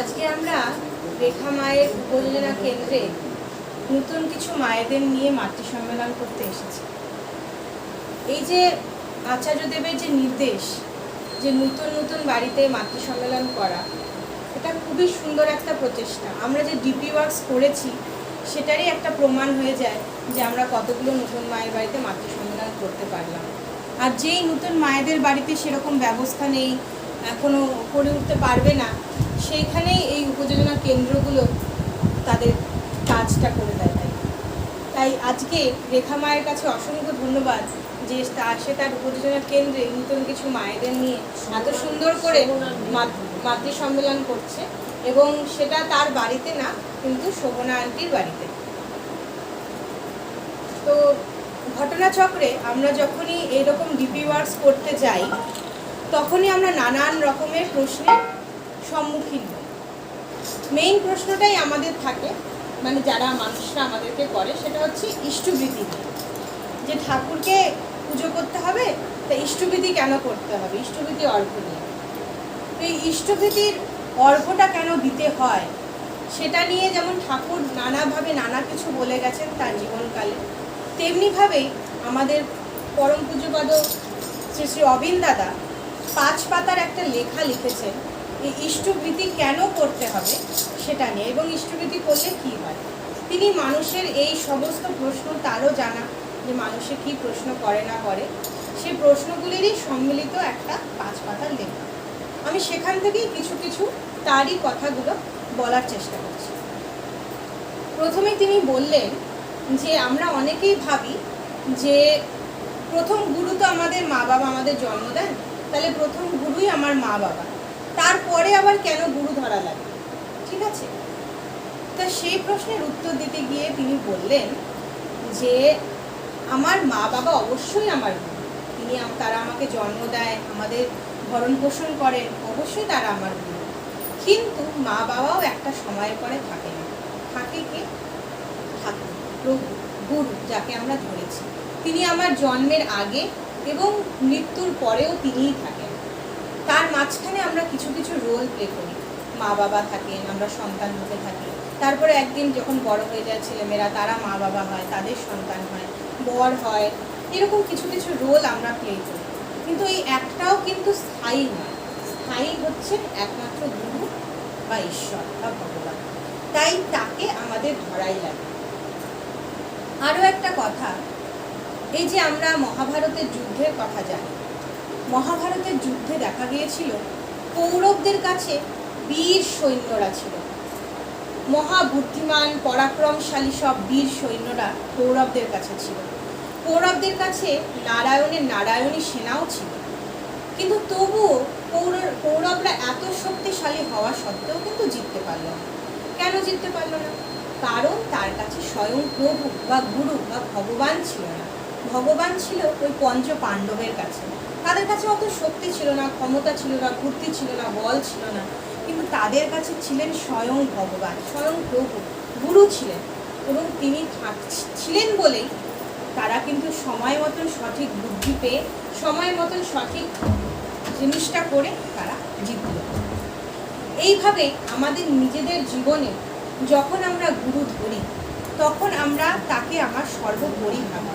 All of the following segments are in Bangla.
আজকে আমরা রেখা মায়ের উপযোজনা কেন্দ্রে নতুন কিছু মায়েদের নিয়ে মাতৃ সম্মেলন করতে এসেছি। এই যে আচার্যদেবের যে নির্দেশ, যে নতুন নতুন বাড়িতে মাতৃ সম্মেলন করা, এটা খুবই সুন্দর একটা প্রচেষ্টা। আমরা যে ডিপি ওয়ার্কস করেছি, সেটারই একটা প্রমাণ হয়ে যায় যে আমরা কতগুলো নতুন মায়ের বাড়িতে মাতৃ সম্মেলন করতে পারলাম। আর যেই নতুন মায়েদের বাড়িতে সেরকম ব্যবস্থা নেই এখনও করে উঠতে পারবে না সেইখানেই এই উপযোজনা কেন্দ্রগুলো তাদের কাজটা করে দেয় তাই। আজকে রেখা মায়ের কাছে অসংখ্য ধন্যবাদ যে সে তার উপযোজনা কেন্দ্রে নতুন কিছু মায়েদের নিয়ে এত সুন্দর করে মাত- সম্মেলন করছে এবং সেটা তার বাড়িতে না, কিন্তু শোভনা আন্টির বাড়িতে। তো ঘটনাচক্রে আমরা যখনই এরকম ডিপি ওয়ার্কস করতে যাই, তখনই আমরা নানান রকমের প্রশ্নের সম্মুখীন মেইন প্রশ্নটাই আমাদের থাকে মানে যারা মানুষরা আমাদেরকে করে, সেটা হচ্ছে ইষ্টবৃতি নিয়ে। যে ঠাকুরকে পুজো করতে হবে, তা ইষ্টবিধি কেন করতে হবে? ইষ্টবিধি অর্ঘ নিয়ে। তো এই ইষ্টবিধির অর্ঘটা কেন দিতে হয়? সেটা নিয়ে যেমন ঠাকুর নানাভাবে নানা কিছু বলে গেছেন তার জীবনকালে তেমনিভাবেই আমাদের পরম পূজ্যপাদ শ্রী শ্রী অবিন দাদা পাঁচ পাতার একটা লেখা লিখেছেন। এই ইষ্টবৃতি কেন করতে হবে সেটা নিয়ে এবং ইষ্টবৃতি করলে কি হয়? তিনি মানুষের এই সমস্ত প্রশ্ন তারও জানা যে মানুষে কি প্রশ্ন করে না করে। সেই প্রশ্নগুলিরই সম্মিলিত একটা পাঁচ পাতার লেখা। আমি সেখান থেকেই কিছু কিছু তারই কথাগুলো বলার চেষ্টা করছি। প্রথমে তিনি বললেন যে, আমরা অনেকেই ভাবি যে, প্রথম গুরু তো আমাদের মা বাবা আমাদের জন্ম দেন, তাহলে প্রথম গুরুই আমার মা বাবা তারপরে আবার কেন গুরু ধরা লাগে? ঠিক আছে? তা সেই প্রশ্নের উত্তর দিতে গিয়ে তিনি বললেন যে, আমার মা বাবা অবশ্যই আমার গুরু। তিনি তারা আমাকে জন্ম দেয়, আমাদের ভরণ পোষণ করেন, অবশ্যই তারা আমার গুরু। কিন্তু মা বাবাও একটা সময়ের পরে থাকে না। থাকে কে? ঠাকুর প্রভু, গুরু, যাকে আমরা ধরেছি। তিনি আমার জন্মের আগে এবং মৃত্যুর পরেও তিনিই থাকেন। মাঝখানে আমরা কিছু কিছু রোল প্লে করি। মা বাবা থাকেন, আমরা সন্তান হতে থাকি। তারপরে একদিন যখন বড় হয়ে যায় ছেলেমেয়েরা, তারা মা বাবা হয়, তাদের সন্তান হয়, বর হয়, এরকম কিছু কিছু রোল আমরা প্লে করি। কিন্তু এই একটাও কিন্তু স্থায়ী নয়। স্থায়ী হচ্ছে একমাত্র গুরু বা ঈশ্বর বা ভগবান। তাই তাকে আমাদের ধরাই লাগে। আরও একটা কথা, এই যে আমরা মহাভারতের যুদ্ধের কথা জানি মহাভারতের যুদ্ধে দেখা গিয়েছিল, কৌরবদের কাছে বীর সৈন্যরা ছিল। মহাবুদ্ধিমান, পরাক্রমশালী সব বীর সৈন্যরা কৌরবদের কাছে ছিল। কৌরবদের কাছে নারায়ণের নারায়ণী সেনাও ছিল। কিন্তু তবুও কৌর- কৌরবরা এত শক্তিশালী হওয়া সত্ত্বেও কিন্তু জিততে পারল না। কেন জিততে পারল না? কারণ তার কাছে স্বয়ং প্রভু বা গুরু বা ভগবান ছিল না। ভগবান ছিল ওই পঞ্চ পাণ্ডবের কাছে। তাদের কাছে অত শক্তি ছিল না, ক্ষমতা ছিল না, বুদ্ধি ছিল না, বল ছিল না। কিন্তু তাদের কাছে ছিলেন স্বয়ং ভগবান, স্বয়ং প্রভু, গুরু ছিলেন। এবং তিনি ছিলেন বলেই তারা কিন্তু সময় মতন সঠিক বুদ্ধি পেয়ে, সময় মতন সঠিক জিনিসটা করে তারা জিতল। এইভাবে আমাদের নিজেদের জীবনে যখন আমরা গুরু ধরি, তখন আমরা তাকে আমার সর্বোপরি ভাবি।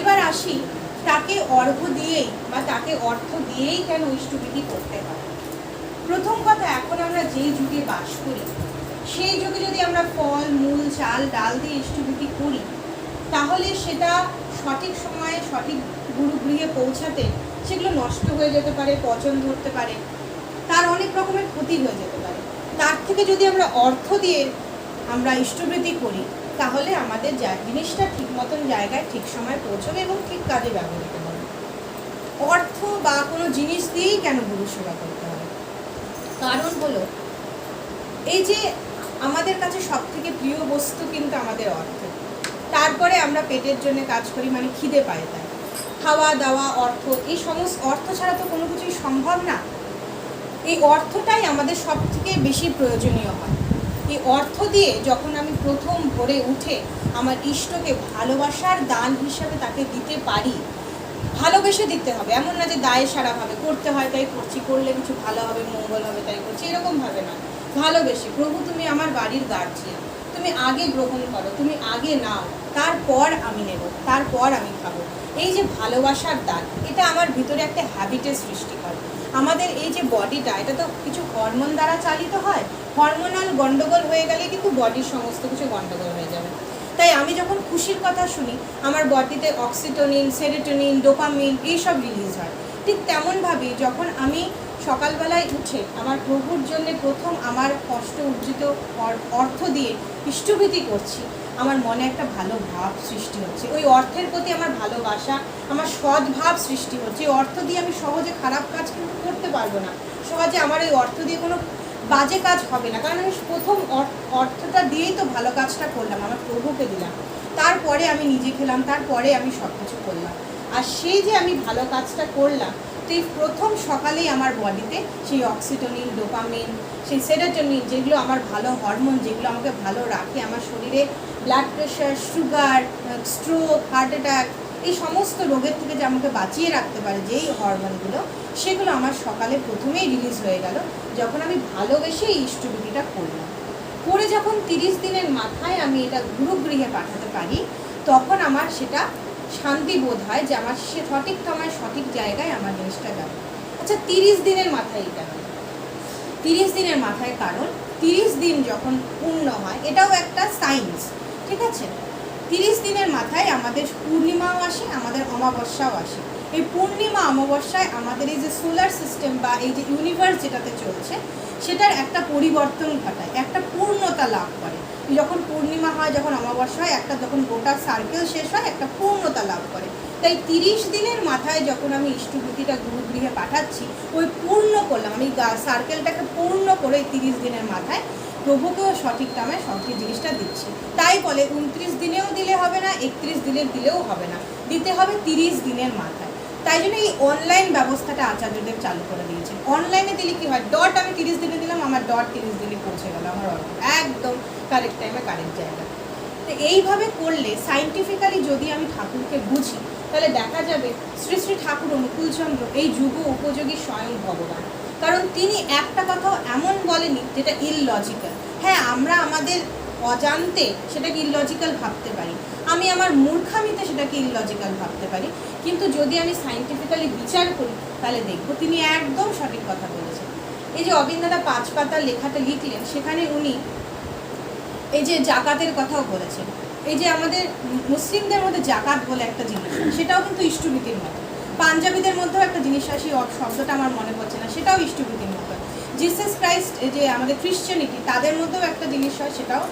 এবার আসি তাকে অর্ঘ দিয়েই বা তাকে অর্থ দিয়েই কেন ইষ্টবিধি করতে হয়? প্রথম কথা, এখন আমরা যেই যুগে বাস করি, সেই যুগে যদি আমরা ফল, মূল, চাল, ডাল দিয়ে ইষ্টবিধি করি, তাহলে সেটা সঠিক সময়ে সঠিক গুরু গৃহে পৌঁছাতে সেগুলো নষ্ট হয়ে যেতে পারে, পচন ধরতে পারে, তার অনেক রকমের ক্ষতি হয়ে যেতে পারে। তার থেকে যদি আমরা অর্থ দিয়ে আমরা ইষ্টবৃদ্ধি করি তাহলে আমাদের জিনিসটা ঠিক মতন জায়গায় ঠিক সময় পৌঁছবে এবং ঠিক কাজে ব্যবহৃত হবে। অর্থ বা কোনো জিনিস দিয়েই কেন গুরু সেবা করতে হবে? কারণ হলো, এই যে আমাদের কাছে সব থেকে প্রিয় বস্তু কিন্তু আমাদের অর্থ। তারপরে আমরা পেটের জন্য কাজ করি মানে খিদে পাই তাই খাওয়া দাওয়া, অর্থ, এই সমস্ত অর্থ ছাড়া তো কোনো কিছুই সম্ভব না। এই অর্থটাই আমাদের সব থেকে বেশি প্রয়োজনীয় হয়। এই অর্থ দিয়ে যখন আমি প্রথম ভোরে উঠে আমার ইষ্টকে ভালোবাসার দান হিসাবে তাকে দিতে পারি, ভালোবেসে দিতে হবে। এমন না যে দায়ে সারাভাবে করতে হয় তাই করছি, করলে কিছু ভালো হবে, মঙ্গল হবে তাই করছি, এরকম ভাবে না। ভালোবেসে, প্রভু তুমি আমার বাড়ির গার্জিয়ান তুমি আগে গ্রহণ করো, তুমি আগে নাও, তারপর আমি নেব, তারপর আমি খাব। এই যে ভালোবাসার দান, এটা আমার ভিতরে একটা হ্যাবিটের সৃষ্টি করে। আমাদের এই যে বডিটা এটা তো কিছু হরমোন দ্বারা চালিত হয়। হরমোনাল গন্ডগোল হয়ে গেলে কিন্তু বডির সমস্ত কিছু গন্ডগোল হয়ে যাবে। তাই আমি যখন খুশির কথা শুনি, আমার বডিতে অক্সিটোনিন সেরেটোনিন ডোপামিন এইসব রিলিজ হয়। ঠিক তেমনভাবেই যখন আমি সকালবেলায় উঠে আমার প্রভুর জন্য প্রথম আমার কষ্ট উর্জিত অর্থ দিয়ে ইষ্টভীতি করছি আমার মনে একটা ভালো ভাব সৃষ্টি হচ্ছে। ওই অর্থের প্রতি আমার ভালোবাসা, আমার সৎ ভাব সৃষ্টি হচ্ছে। এই অর্থ দিয়ে আমি সহজে খারাপ কাজ কিন্তু করতে পারব না। সহজে আমার ওই অর্থ দিয়ে কোনো বাজে কাজ হবে না। কারণ আমি প্রথম অর- অর্থটা দিয়েই তো ভালো কাজটা করলাম, আমার প্রভুকে দিলাম। তারপরে আমি নিজে খেলাম, তারপরে আমি সব কিছু করলাম। আর সেই যে আমি ভালো কাজটা করলাম, তো এই প্রথম সকালেই আমার বডিতে সেই অক্সিটোনিন, ডোপামিন সেই সেরোটোনিন যেগুলো আমার ভালো হরমোন যেগুলো আমাকে ভালো রাখে আমার শরীরে blood pressure sugar stroke heart attack এই সমস্ত রোগের থেকে যে আমাকে বাঁচিয়ে রাখতে পারে যেই হরমোনগুলো সেগুলো আমার সকালে প্রথমেই রিলিজ হয়ে গেল যখন আমি ভালোবেসে এই ইষ্টবিধিটা করলাম। করে যখন তিরিশ দিনের মাথায় আমি এটা গুরুগৃহে পাঠাতে পারি, তখন আমার সেটা শান্তি বোধ হয় যে আমার সে সঠিক সময় সঠিক জায়গায় আমার জিনিসটা গেল। আচ্ছা তিরিশ দিনের মাথায় এটা তিরিশ দিনের মাথায় কারণ তিরিশ দিন যখন পূর্ণ হয়, এটাও একটা সাইন্স ঠিক আছে? তিরিশ দিনের মাথায় আমাদের পূর্ণিমাও আসে, আমাদের অমাবস্যাও আসে। এই পূর্ণিমা, অমাবস্যায় আমাদের এই যে সোলার সিস্টেম বা এই যে ইউনিভার্স যেটাতে চলছে, সেটার একটা পরিবর্তন ঘটায়, একটা পূর্ণতা লাভ করে। যখন পূর্ণিমা হয়, যখন অমাবস্যা হয়, একটা যখন গোটা সার্কেল শেষ হয়, একটা পূর্ণতা লাভ করে। তাই তিরিশ দিনের মাথায় যখন আমি ইষ্টভূতিটা গুরুগৃহে পাঠাচ্ছি, ওই পূর্ণ করলাম, আমি সার্কেলটাকে পূর্ণ করে তিরিশ দিনের মাথায় প্রভুকেও সঠিক দামে সঠিক জিনিসটা দিচ্ছি। তাই বলে উনত্রিশ দিনেও দিলে হবে না, একত্রিশ দিনে দিলেও হবে না। দিতে হবে তিরিশ দিনের মাথায়। তাই জন্য এই অনলাইন ব্যবস্থাটা আচার্যদেব চালু করে দিয়েছেন। অনলাইনে দিলে কি হয়? ডট আমি তিরিশ দিনে দিলাম, আমার ডট তিরিশ দিনে পৌঁছে গেল আমার অর্ডার একদম কারেক্ট টাইমে কারেক্ট জায়গা। তো এইভাবে করলে সাইন্টিফিক্যালি যদি আমি ঠাকুরকে বুঝি, তাহলে দেখা যাবে শ্রী শ্রী ঠাকুর অনুকূলচন্দ্র এই যুগ উপযোগী স্বয়ং ভগবান। কারণ তিনি একটা কথাও এমন বলেনি যেটা ইললজিক্যাল হ্যাঁ আমরা আমাদের অজান্তে সেটাকে ইললজিক্যাল ভাবতে পারি। আমি আমার মূর্খামিতে সেটাকে ইললজিক্যাল ভাবতে পারি। কিন্তু যদি আমি সাইন্টিফিক্যালি বিচার করি, তাহলে দেখব তিনি একদম সঠিক কথা বলেছেন। এই যে অবিন্দাদা পাঁচ পাতার লেখাটা লিখলেন, সেখানে উনি এই যে জাকাতের কথাও বলেছেন। এই যে আমাদের মুসলিমদের মধ্যে জাকাত বলে একটা জিনিস, সেটাও কিন্তু ইষ্টভীতির মতো। পাঞ্জাবিদের মধ্যেও একটা জিনিস সেই শব্দটা আমার মনে পড়ছে না, সেটাও ইষ্টভীতির মতো। জিসাস ক্রাইস্ট যে আমাদের ক্রিশ্চিয়ানিটি তাদের মধ্যেও একটা জিনিস হয়, সেটাও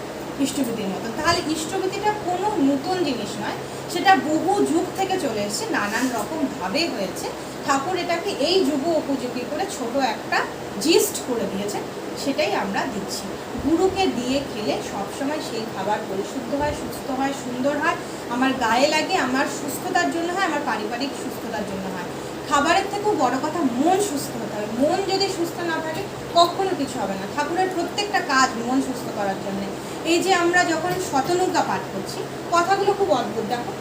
ইষ্টভীতির মতো তাহলে ইষ্টভীতিটা কোনো নতুন জিনিস নয়, সেটা বহু যুগ থেকে চলে এসেছে, নানান রকম ভাবে হয়েছে। ঠাকুর এটাকে এই যুগ উপযোগী করে ছোট একটা জিস্ট করে দিয়েছে, সেটাই আমরা দিচ্ছি। গুরুকে দিয়ে খেলে সবসময় সেই খাবার পরিশুদ্ধ হয়, সুস্থ হয়, সুন্দর হয়। আমার গায়ে লাগে, আমার সুস্থতার জন্য হয়, আমার পারিবারিক সুস্থতার জন্য হয়। খাবারের থেকেও বড় কথা, মন সুস্থ হতে হবে। মন যদি সুস্থ না থাকে, কখনো কিছু হবে না। ঠাকুরের প্রত্যেকটা কাজ মন সুস্থ করার জন্য। এই যে আমরা যখন শতনৌকা পাঠ করছি, কথাগুলো খুব অদ্ভুত, দেখো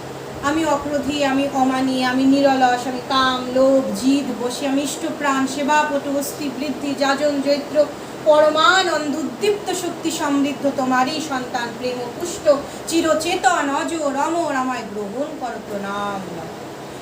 আমি অক্রোধী, আমি অমানি, আমি নিরলস, আমি কাম, লোভ, জিদ, বসি, আমি ইষ্টপ্রাণ, সেবাপটু, অস্থি, বৃদ্ধি, যাজন, জৈত্র, পরমানন্দ, উদ্দীপ্ত শক্তি, সমৃদ্ধ তোমারই সন্তান, প্রেম, পুষ্ট, চিরচেতন অজ রমর আমায় গ্রহণ কর প্রণাম নমঃ।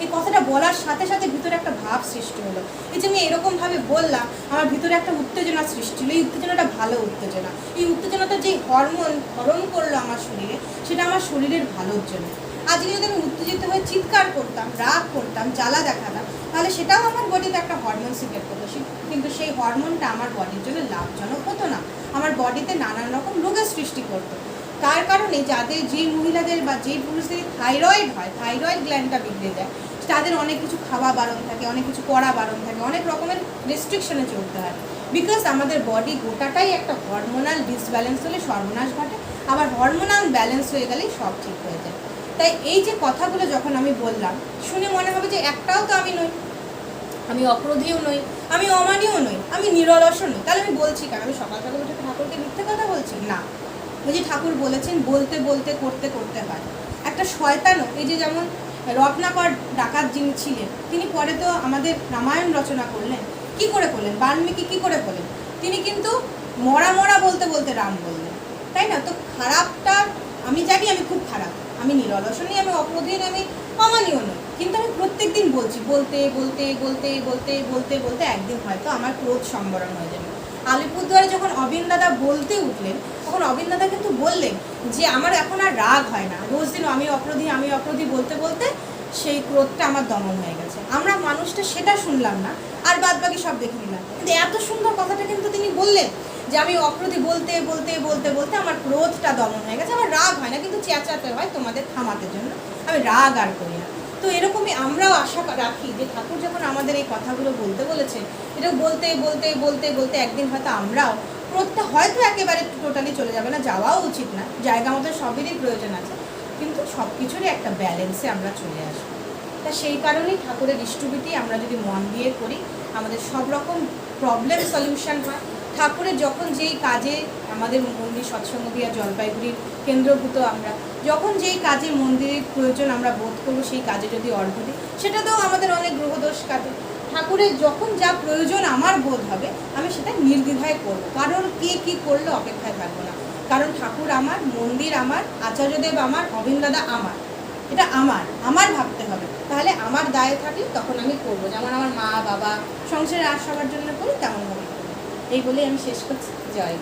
এই কথাটা বলার সাথে সাথে ভিতরে একটা ভাব সৃষ্টি হলো। এই যে আমি এরকমভাবে বললাম, আমার ভিতরে একটা উত্তেজনা সৃষ্টি হলো। এই উত্তেজনাটা ভালো উত্তেজনা। এই উত্তেজনাটা যে হরমোন হরণ করল আমার শরীরে, সেটা আমার শরীরের ভালোর জন্য। আজকে যদি আমি উত্তেজিত হয়ে চিৎকার করতাম, রাগ করতাম, জ্বালা দেখাতাম, তাহলে সেটাও আমার বডিতে একটা হরমোন সিক্রেট করতো। কিন্তু সেই হরমোনটা আমার বডির জন্য লাভজনক হতো না। আমার বডিতে নানান রকম রোগের সৃষ্টি করতো। তার কারণে যাদের যে মহিলাদের বা যে পুরুষদের থাইরয়েড হয় থাইরয়েড গ্ল্যান্ডটা বিগড়ে যায় তাদের অনেক কিছু খাওয়া বারণ থাকে, অনেক কিছু করা বারণ থাকে, অনেক রকমের রেস্ট্রিকশনে চলতে হয়। বিকজ আমাদের বডি গোটাটাই একটা হরমোনাল ডিসব্যালেন্স হলে সর্বনাশ ঘটে, আবার হরমোনাল ব্যালেন্স হয়ে গেলেই সব ঠিক হয়ে যায়। তাই এই যে কথাগুলো যখন আমি বললাম, শুনে মনে হবে যে একটাও তো আমি নই। আমি অক্রোধীও নই, আমি অমানীয় নই, আমি নিরলসও নই। তাহলে আমি বলছি কেন? আমি সকাল সকাল উঠে ঠাকুরকে মিথ্যে কথা বলছি? না। ওই যে ঠাকুর বলেছেন, বলতে বলতে, করতে করতে হয়। একটা শয়তানও, এই যে যেমন রত্নাকর ডাকাত যিনি ছিলেন, তিনি পরে তো আমাদের রামায়ণ রচনা করলেন। কি করে করলেন? বাল্মীকি কি করে করলেন তিনি কিন্তু মরা মরা বলতে বলতে রাম বললেন। তাই না? তো খারাপটা আমি জানি আমি খুব খারাপ। আমি নিরলসনী আমি অপ্রতিহীন আমি অমানীয় নই। কিন্তু আমি প্রত্যেক দিন বলছি, বলতে বলতে বলতে বলতে বলতে বলতে একদিন হয়তো আমার ক্রোধ সম্বরণ হয়ে যাবে। আলিপুরদুয়ারে যখন অবিন দাদা বলতে উঠলেন, তখন অবিন দাদা কিন্তু বললেন যে, আমার এখন আর রাগ হয় না। রোজ দিন আমি অপরাধী আমি অপরাধী বলতে বলতে সেই ক্রোধটা আমার দমন হয়ে গেছে। আমরা মানুষটা সেটা শুনলাম না, আর বাদ বাকি সব দেখে নিলাম। কিন্তু এত সুন্দর কথাটা কিন্তু তিনি বললেন যে, আমি অপ্রতি বলতে বলতে বলতে বলতে আমার ক্রোধটা দমন হয়ে গেছে, আমার রাগ হয় না, কিন্তু চেঁচাতে হয় তোমাদের থামাতে জন্য। আমি রাগ আর করি না। তো এরকমই আমরাও আশা রাখি যে ঠাকুর যখন আমাদের এই কথাগুলো বলতে বলেছে, এটা বলতে বলতে বলতে বলতে একদিন হয়তো আমরাও ক্রোধটা হয়তো একেবারে টোটালি চলে যাবে না, যাওয়াও উচিত না, জায়গা মতো সবেরই প্রয়োজন আছে, কিন্তু সব কিছুরই একটা ব্যালেন্সে আমরা চলে আসব। তা সেই কারণেই ঠাকুরের ইষ্টবিতি আমরা যদি মন দিয়ে করি, আমাদের সব রকম প্রবলেম সলিউশন হয় ঠাকুরের যখন যেই কাজে আমাদের মন্দির সৎসঙ্গ দিয়া জলপাইগুড়ির কেন্দ্রভূত আমরা, যখন যেই কাজে মন্দিরের প্রয়োজন আমরা বোধ করব, সেই কাজে যদি অর্ঘ দিই, সেটাতেও আমাদের অনেক গ্রহদোষ কাটে। ঠাকুরের যখন যা প্রয়োজন আমার বোধ হবে, আমি সেটা নির্দ্বিধায় করব। কারণ কে কী করলে অপেক্ষায় থাকব না? কারণ ঠাকুর আমার, মন্দির আমার, আচার্যদেব আমার অবিন্দাদা আমার। এটা আমার আমার ভাবতে হবে। তাহলে আমার দায়ে থাকলে তখন আমি করব। যেমন আমার মা, বাবা, সংসারে আর সবার জন্য করি তেমনভাবে করব। এই বলে আমি শেষ করছি। জয়